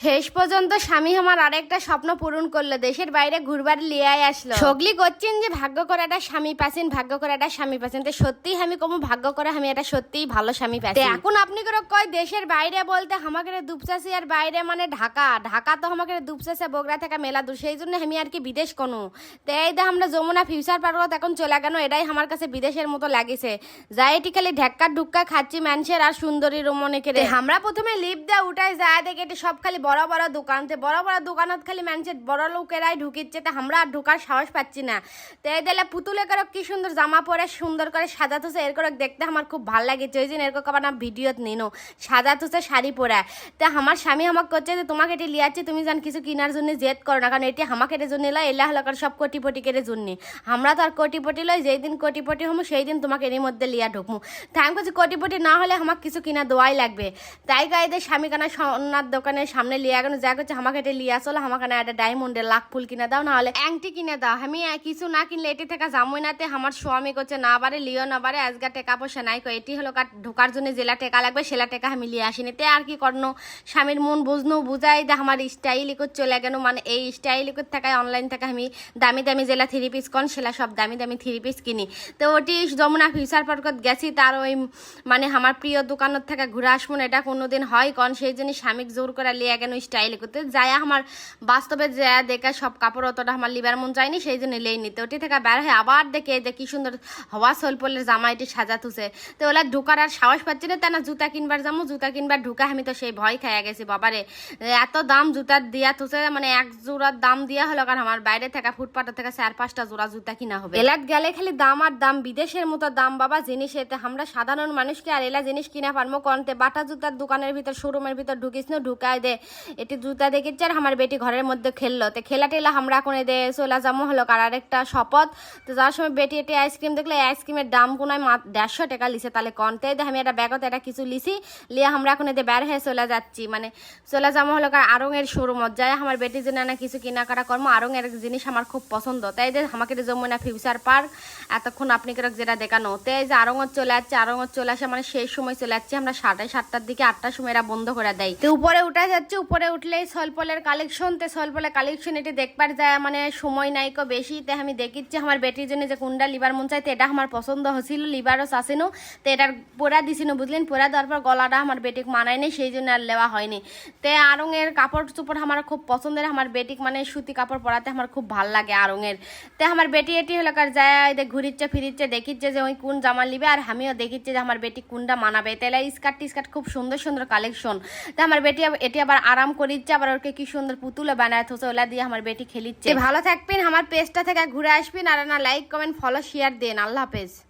শেষ পর্যন্ত স্বামী আমার আরেকটা স্বপ্ন পূরণ করল দেশের বাইরে ঘুরবার লিয়াই আসলো। সগলি করছেন যে ভাগ্য করে একটা স্বামী পাচ্ছেন ভাগ্য করে একটা স্বামী পাচ্ছেন। তো সত্যিই আমি কমু ভাগ্য করে আমি এটা সত্যিই ভালো স্বামী পাচ্ছি। এখন আপনি করে কয় দেশের বাইরে বলতে আমাকে দুপচাষি আর বাইরে মানে ঢাকা। ঢাকা তো আমাকে দুপচাষে বগরা থাকা মেলা দূর। সেই জন্য আমি আর কি বিদেশ কোনো। তো এই দে আমরা যমুনা ফিউচার পার্কত এখন চলে গেল এটাই আমার কাছে বিদেশের মতো লাগিছে। যাই এটি খালি ঢেক্কা ঢুক্কা খাচ্ছি মানুষের আর সুন্দরী রমণে কেড়ে আমরা প্রথমে লিপ দেওয়া উঠাই যায় দেখে এটি সব খালি বড় বড় দোকান দোকানতে বড় বড় দোকানত খালি মানুষের বড় লোকেরাই ঢুকিচ্ছে, তা আমরা আর ঢোকার সাহস পাচ্ছি না। তো এই দিলে পুতুলে করে কি সুন্দর জামা পরে সুন্দর করে সাজাতেছে এর করে দেখতে আমার খুব ভালো লাগেছে। ওই জন্য এরকম আবার না ভিডিওত নিনো, সাজাতেছে শাড়ি পরে। তা আমার স্বামী আমাকে করছে যে, তোমাকে এটি লিয়াচ্ছি তুমি জান কিছু কেনার জন্য জেদ করো না, কারণ এটি আমাকে এর জন্য লয়, এলা হলো কারণ সব কোটিপটি কেটে জন্য। আমরা তো আর কোটিপটি লই যেই দিন কোটিপটি হমু, সেই দিন তোমাকে এর মধ্যে লিয়া ঢুকমু। তাই আমি বলছি কোটিপটি না হলে আমাকে কিছু কিনা দোয়াই লাগবে। তাই গাইদের স্বামী কানা সোনার দোকানের সামনে লিয়া গেল যা করছে আমাকে এটা লিয়া, চলো আমাকে না একটা ডায়মন্ডের লাখ ফুল কিনে দাও না হলে অ্যাংটি কিনে দাও। আমি কিছু না কিনলে এটি থেকে জামুই নাতে আমার স্বামী করছে না বারে, লিও না বারে, আজকে টেকা পয়সা নাই কো এটি হলো কার, ঢোকার জন্য জেলা টেকা লাগবে, সেলা টেকা আমি লিয়ে আসিনি তে। আর কি করনো? স্বামীর মন বুঝনো, বুঝাই দে, আমার স্টাইল করে চলে গেল। মানে এই স্টাইল করে থাকায় অনলাইন থেকে আমি দামি দামি জেলা থ্রি পিস কন, সেলা সব দামি দামি থ্রি পিস কিনি। তো ওটি যমুনা ফিউচার পার্কত গেছি, তার ওই মানে আমার প্রিয় দোকানত থেকে ঘুরে আসব এটা কোনোদিন হয় কন? সেই জন্য স্বামীক জোর করে লিয়ে গেল স্টাইল করতে? যায় আমার বাস্তবে যা দেখে সব কাপড় অতটা আমার লিবার মন যায়নি সেই জন্য লেই নিতে। ওটি থেকে বের হয়ে আবার দেখে যে কি সুন্দর হওয়া সোলপলের জামা এটি সাজা তুছে তো ওলা ঢুকার আর সাহস পাচ্ছি না তা না জুতা কিনবার যাব জুতা কিনবার ঢুকা আমি তো সেই ভয় খাইয়া গেছি, বাবারে। এত দাম জুতার দিয়া তুছে মানে এক জোড়ার দাম দিয়া হলো, কারণ আমার বাইরে থাকা ফুটপাথের থেকে চার পাঁচটা জোড়া জুতা কিনা হবে। এলাত গেলে খালি দাম আর দাম, বিদেশের মতো দাম, বাবা, জিনিস এতে। আমরা সাধারণ মানুষকে আর এলা জিনিস কিনা পারব কনতে বাটা জুতার দোকানের ভিতর শোরুমের ভিতর ঢুকিস না, ঢুকায় দে। এটি জুতা দেখিচ্ছে আর আমার বেটি ঘরের মধ্যে খেললো। তো খেলা টেলা আমরা এখন দে সোলা জামো হলো কার আরেকটা শপথ। তো যাওয়ার সময় বেটি এটি আইসক্রিম দেখলে আইসক্রিমের দাম কোনায় মা দেড়শো টাকা লিছে তাহলে কনতে দে আমি একটা ব্যাগত এটা কিছু লিছি, লিয়ে আমরা এখন এতে বের হয়ে চলে যাচ্ছি। মানে চলে যাব হলো কার আরং এর শোরুমত যায়। আমার বেটির জন্য না কিছু কেনাকাটা কর্ম আরং এর জিনিস আমার খুব পছন্দ। তাই যে আমাকে যে যমুনা ফিউচার পার্ক এতক্ষণ আপনি কেরক যেটা দেখানো। তো এই যে আরঙত চলে যাচ্ছে আরঙত চলে আসে মানে সেই সময় চলে যাচ্ছে আমরা সাড়ে সাতটার দিকে আটটার সময় এরা বন্ধ করে দেয়। তো উপরে উঠা যাচ্ছে উপরে উঠলেই সলপলের কালেকশন তে সলপলের কালেকশন এটি দেখবার যায় মানে সময় নাই কো বেশি। তো আমি দেখিচ্ছি আমার বেটির জন্য যে কোনটা লিবার মন চাই এটা আমার পছন্দ হয়েছিল লিবারও চাষিনো তো এটার পোড়া দিছিল বুঝলেন? পোড়া দেওয়ার পর গলাটা আমার বেটিক মানায় মানায়নি সেই জন্য আর নেওয়া হয়নি। তে আরঙের কাপড় চোপড় আমার খুব পছন্দের, আমার বেটিক মানে সুতি কাপড় পরাতে আমার খুব ভালো লাগে আরঙের তে আমার বেটি এটি হলো কার যায় ঘুরিচ্ছে, ফিরিচ্ছে, দেখিচ্ছে যে ওই কোন জামা নিবে আর আমিও দেখিচ্ছে যে আমার বেটি কোনটা মানাবে। তাহলে স্কার্ট টিস্কার্ট খুব সুন্দর সুন্দর কালেকশন তা আমার বেটি এটি আবার আরাম করিচ্ছে আবার ওকে কি সুন্দর পুতুলে বানায় থোসে, ওলা দিয়ে আমার বেটি খেলিচ্ছে। ভালো থাকবেন, আমার পেজটা থেকে ঘুরে আসবেন, আর না লাইক কমেন্ট ফলো শেয়ার দেন। আল্লাহ হাফেজ।